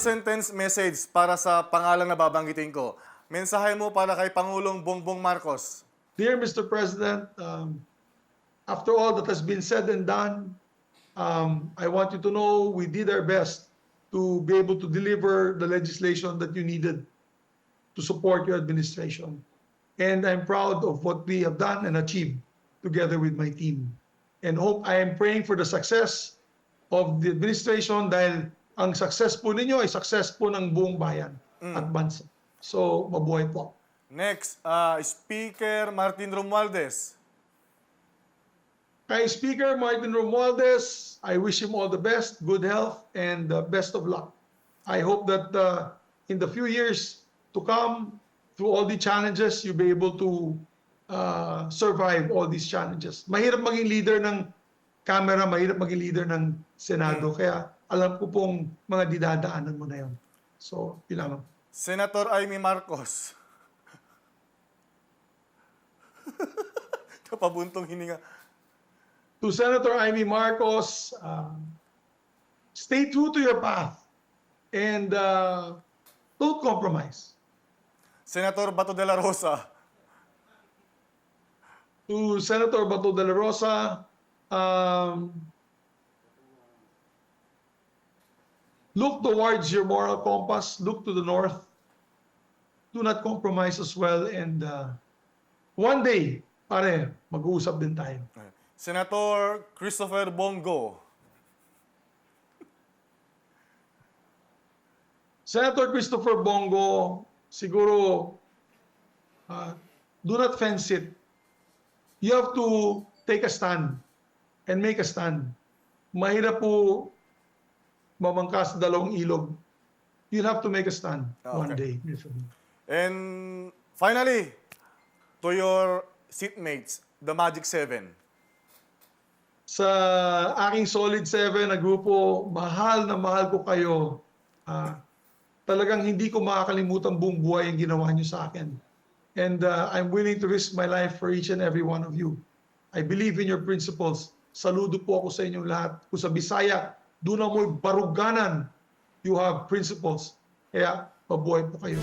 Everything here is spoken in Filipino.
one-sentence message para sa pangalan na babanggitin ko. Mensahe mo para kay Pangulong Bongbong Marcos. Dear Mr. President, um, after all that has been said and done, um, I want you to know we did our best to be able to deliver the legislation that you needed to support your administration. And I'm proud of what we have done and achieved together with my team. And hope I am praying for the success of the administration dahil ang success po ninyo ay success po ng buong bayan at bansa. So, mabuhay po. Next, ah, Speaker Martin Romualdez. Kay Speaker Martin Romualdez, I wish him all the best, good health, and uh, best of luck. I hope that uh, in the few years to come, through all the challenges, you'll be able to uh, survive all these challenges. Mahirap maging leader ng camera, mahirap maging leader ng Senado. Kaya alam ko pong mga didadaanan mo na yun. So, yun lamang. Senator Amy Marcos. Kapabuntong hininga. To Senator Amy Marcos, um, stay true to your path and uh, don't compromise. Senator Bato de la Rosa. To Senator Bato de la Rosa, um, look towards your moral compass, look to the north. Do not compromise as well and uh, one day, pare, mag-uusap din tayo. Senator Christopher Bongo. Senator Christopher Bongo, siguro, uh, do not fence it. You have to take a stand and make a stand. Mahirap po mamangkas dalawang ilog. You have to make a stand Ah, one okay. day. And finally, to your seatmates, the Magic Seven. Sa aking Solid 7 na grupo, mahal na mahal ko kayo. Ah, talagang hindi ko makakalimutan buong buhay ang ginawa niyo sa akin. And uh, I'm willing to risk my life for each and every one of you. I believe in your principles. Saludo po ako sa inyong lahat. Kung sa Bisaya, doon mo'y baruganan. You have principles. Kaya, mabuhay po kayo.